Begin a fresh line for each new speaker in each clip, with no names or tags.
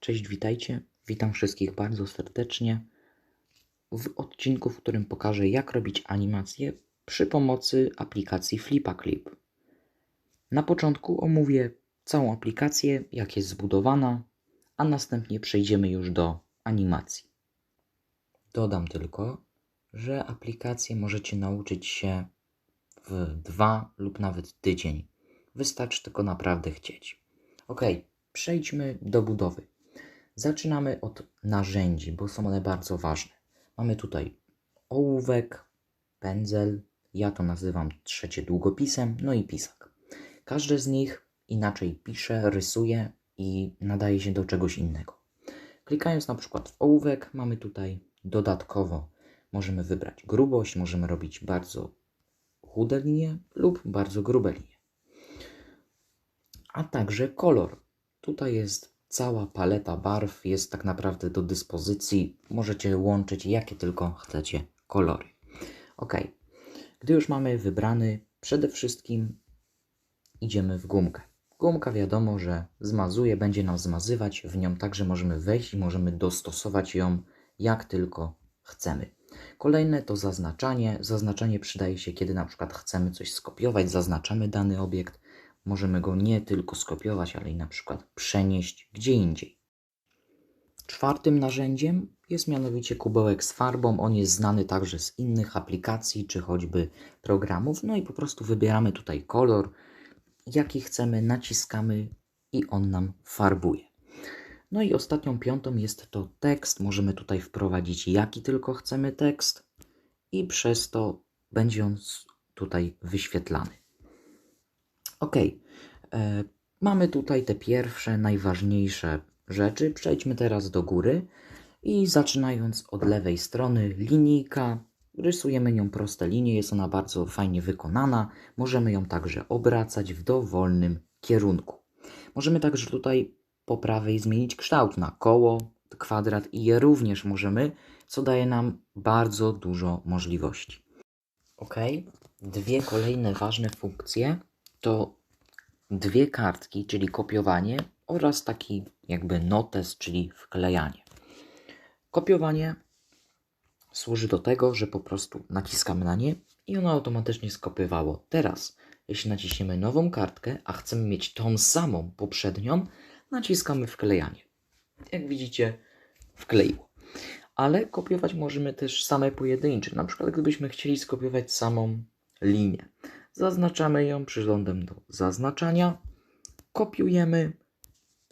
Cześć, witajcie. Witam wszystkich bardzo serdecznie w odcinku, w którym pokażę, jak robić animacje przy pomocy aplikacji FlipaClip. Na początku omówię całą aplikację, jak jest zbudowana, a następnie przejdziemy już do animacji. Dodam tylko, że aplikację możecie nauczyć się w dwa lub nawet tydzień. Wystarczy tylko naprawdę chcieć. Ok, przejdźmy do budowy. Zaczynamy od narzędzi, bo są one bardzo ważne. Mamy tutaj ołówek, pędzel, ja to nazywam trzecie długopisem, no i pisak. Każdy z nich inaczej pisze, rysuje i nadaje się do czegoś innego. Klikając na przykład w ołówek, mamy tutaj dodatkowo, możemy wybrać grubość, możemy robić bardzo chude linie lub bardzo grube linie. A także kolor. Tutaj jest cała paleta barw, jest tak naprawdę do dyspozycji. Możecie łączyć jakie tylko chcecie kolory. Ok, gdy już mamy wybrany, przede wszystkim idziemy w gumkę. Gumka wiadomo, że zmazuje, będzie nam zmazywać, w nią także możemy wejść i możemy dostosować ją jak tylko chcemy. Kolejne to zaznaczanie. Zaznaczanie przydaje się, kiedy na przykład chcemy coś skopiować, zaznaczamy dany obiekt. Możemy go nie tylko skopiować, ale i na przykład przenieść gdzie indziej. Czwartym narzędziem jest mianowicie kubełek z farbą. On jest znany także z innych aplikacji czy choćby programów. No i po prostu wybieramy tutaj kolor, jaki chcemy, naciskamy i on nam farbuje. No i ostatnią piątą jest to tekst. Możemy tutaj wprowadzić jaki tylko chcemy tekst i przez to będzie on tutaj wyświetlany. Ok, e, mamy tutaj te pierwsze, najważniejsze rzeczy. Przejdźmy teraz do góry i zaczynając od lewej strony linijka, rysujemy nią proste linie, jest ona bardzo fajnie wykonana. Możemy ją także obracać w dowolnym kierunku. Możemy także tutaj po prawej zmienić kształt na koło, kwadrat i je również możemy, co daje nam bardzo dużo możliwości. Ok, dwie kolejne ważne funkcje to dwie kartki, czyli kopiowanie oraz taki jakby notes, czyli wklejanie. Kopiowanie służy do tego, że po prostu naciskamy na nie i ono automatycznie skopiowało. Teraz, jeśli naciśniemy nową kartkę, a chcemy mieć tą samą poprzednią, naciskamy wklejanie. Jak widzicie, wkleiło. Ale kopiować możemy też same pojedyncze. Na przykład, gdybyśmy chcieli skopiować samą linię, zaznaczamy ją przyrządem do zaznaczania, kopiujemy,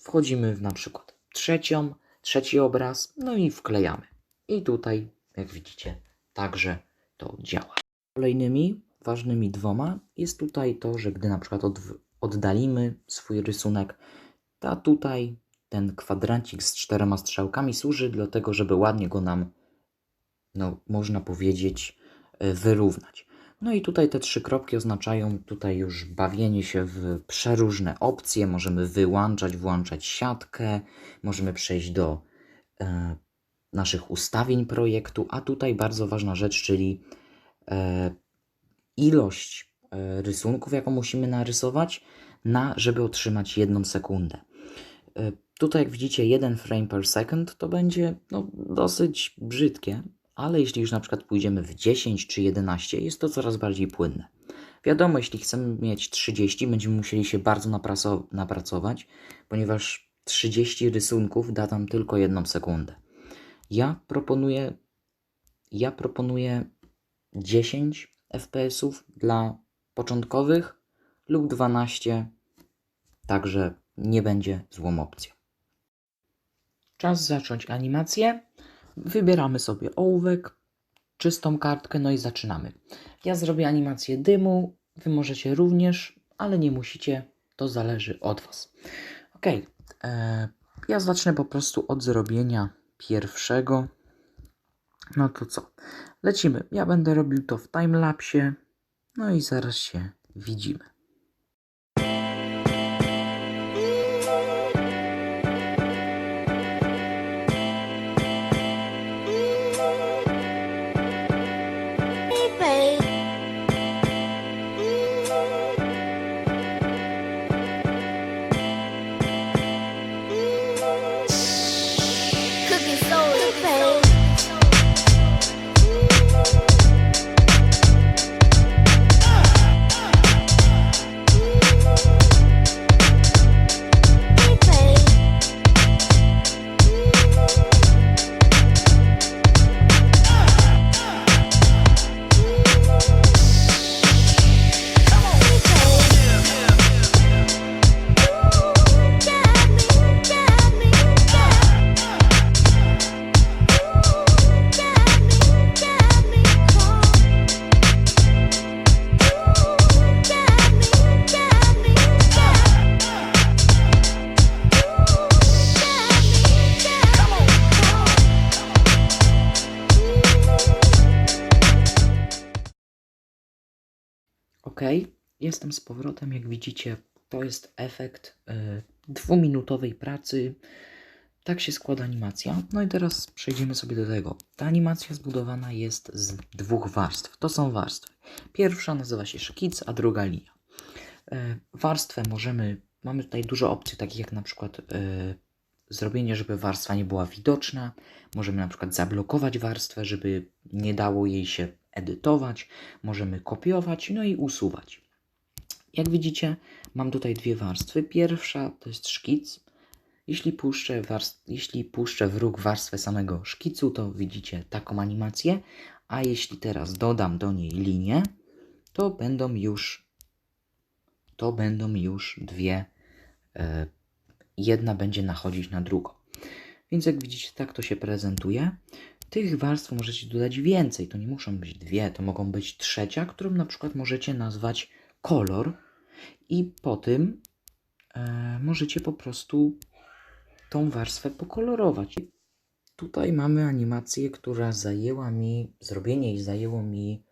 wchodzimy w na przykład trzecią, trzeci obraz, no i wklejamy. I tutaj, jak widzicie, także to działa. Kolejnymi ważnymi dwoma jest tutaj to, że gdy na przykład oddalimy swój rysunek, ta tutaj ten kwadrancik z czterema strzałkami służy do tego, żeby ładnie go nam, no można powiedzieć, wyrównać. No i tutaj te trzy kropki oznaczają tutaj już bawienie się w przeróżne opcje. Możemy wyłączać, włączać siatkę, możemy przejść do e, naszych ustawień projektu, a tutaj bardzo ważna rzecz, czyli e, ilość e, rysunków, jaką musimy narysować, na, żeby otrzymać jedną sekundę. E, tutaj, jak widzicie, jeden frame per second to będzie no, dosyć brzydkie, ale jeśli już na przykład pójdziemy w 10 czy 11, jest to coraz bardziej płynne. Wiadomo, jeśli chcemy mieć 30, będziemy musieli się bardzo napracować, ponieważ 30 rysunków da tam tylko jedną sekundę. Ja proponuję, ja proponuję 10 FPS-ów dla początkowych lub 12, także nie będzie złą opcją. Czas zacząć animację. Wybieramy sobie ołówek, czystą kartkę, no i zaczynamy. Ja zrobię animację dymu, wy możecie również, ale nie musicie, to zależy od was. Ok, e, ja zacznę po prostu od zrobienia pierwszego. No to co? Lecimy. Ja będę robił to w timelapsie, no i zaraz się widzimy. Jestem z powrotem. Jak widzicie, to jest efekt y, dwuminutowej pracy. Tak się składa animacja. No i teraz przejdziemy sobie do tego. Ta animacja zbudowana jest z dwóch warstw. To są warstwy. Pierwsza nazywa się szkic, a druga linia. E, warstwę możemy, mamy tutaj dużo opcji, takich jak na przykład e, zrobienie, żeby warstwa nie była widoczna. Możemy na przykład zablokować warstwę, żeby nie dało jej się edytować. Możemy kopiować, no i usuwać. Jak widzicie, mam tutaj dwie warstwy. Pierwsza to jest szkic. Jeśli puszczę, jeśli puszczę w róg warstwę samego szkicu, to widzicie taką animację. A jeśli teraz dodam do niej linię, to będą już to będą już dwie. E, jedna będzie nachodzić na drugą. Więc jak widzicie, tak to się prezentuje. Tych warstw możecie dodać więcej. To nie muszą być dwie, to mogą być trzecia, którą na przykład możecie nazwać kolor. I po tym e, możecie po prostu tą warstwę pokolorować. Tutaj mamy animację, która zajęła mi, zrobienie jej zajęło mi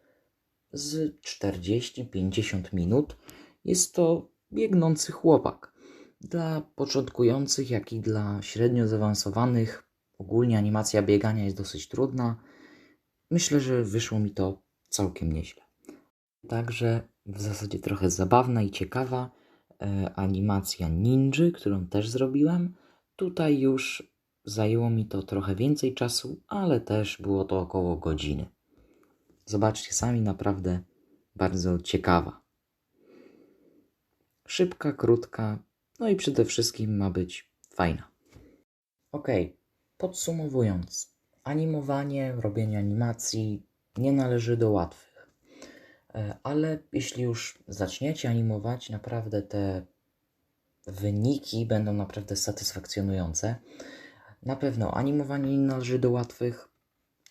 z 40-50 minut. Jest to biegnący chłopak. Dla początkujących, jak i dla średnio zaawansowanych, ogólnie animacja biegania jest dosyć trudna. Myślę, że wyszło mi to całkiem nieźle. Także w zasadzie trochę zabawna i ciekawa e, animacja ninja, którą też zrobiłem. Tutaj już zajęło mi to trochę więcej czasu, ale też było to około godziny. Zobaczcie sami, naprawdę bardzo ciekawa. Szybka, krótka, no i przede wszystkim ma być fajna. Ok, podsumowując, animowanie, robienie animacji nie należy do łatwych. E, Ale jeśli już zaczniecie animować, naprawdę te wyniki będą naprawdę satysfakcjonujące. Na pewno animowanie nie należy do łatwych.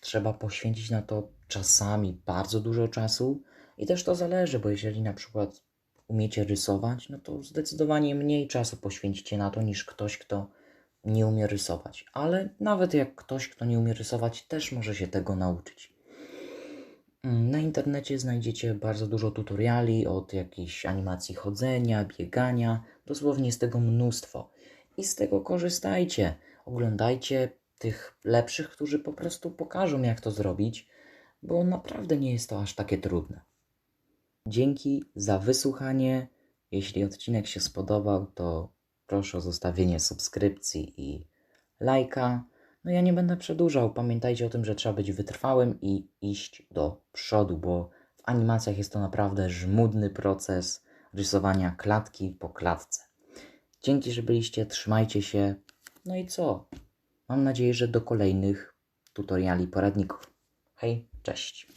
Trzeba poświęcić na to czasami bardzo dużo czasu i też to zależy, bo jeżeli na przykład umiecie rysować, no to zdecydowanie mniej czasu poświęcicie na to niż ktoś, kto nie umie rysować. Ale nawet jak ktoś, kto nie umie rysować, też może się tego nauczyć. Na internecie znajdziecie bardzo dużo tutoriali od jakiejś animacji chodzenia, biegania, dosłownie jest tego mnóstwo. I z tego korzystajcie. Oglądajcie tych lepszych, którzy po prostu pokażą, jak to zrobić, bo naprawdę nie jest to aż takie trudne. Dzięki za wysłuchanie. Jeśli odcinek się spodobał, to proszę o zostawienie subskrypcji i lajka. No ja nie będę przedłużał. Pamiętajcie o tym, że trzeba być wytrwałym i iść do przodu, bo w animacjach jest to naprawdę żmudny proces rysowania klatki po klatce. Dzięki, że byliście, trzymajcie się. No i co? Mam nadzieję, że do kolejnych tutoriali, poradników. Hej, cześć.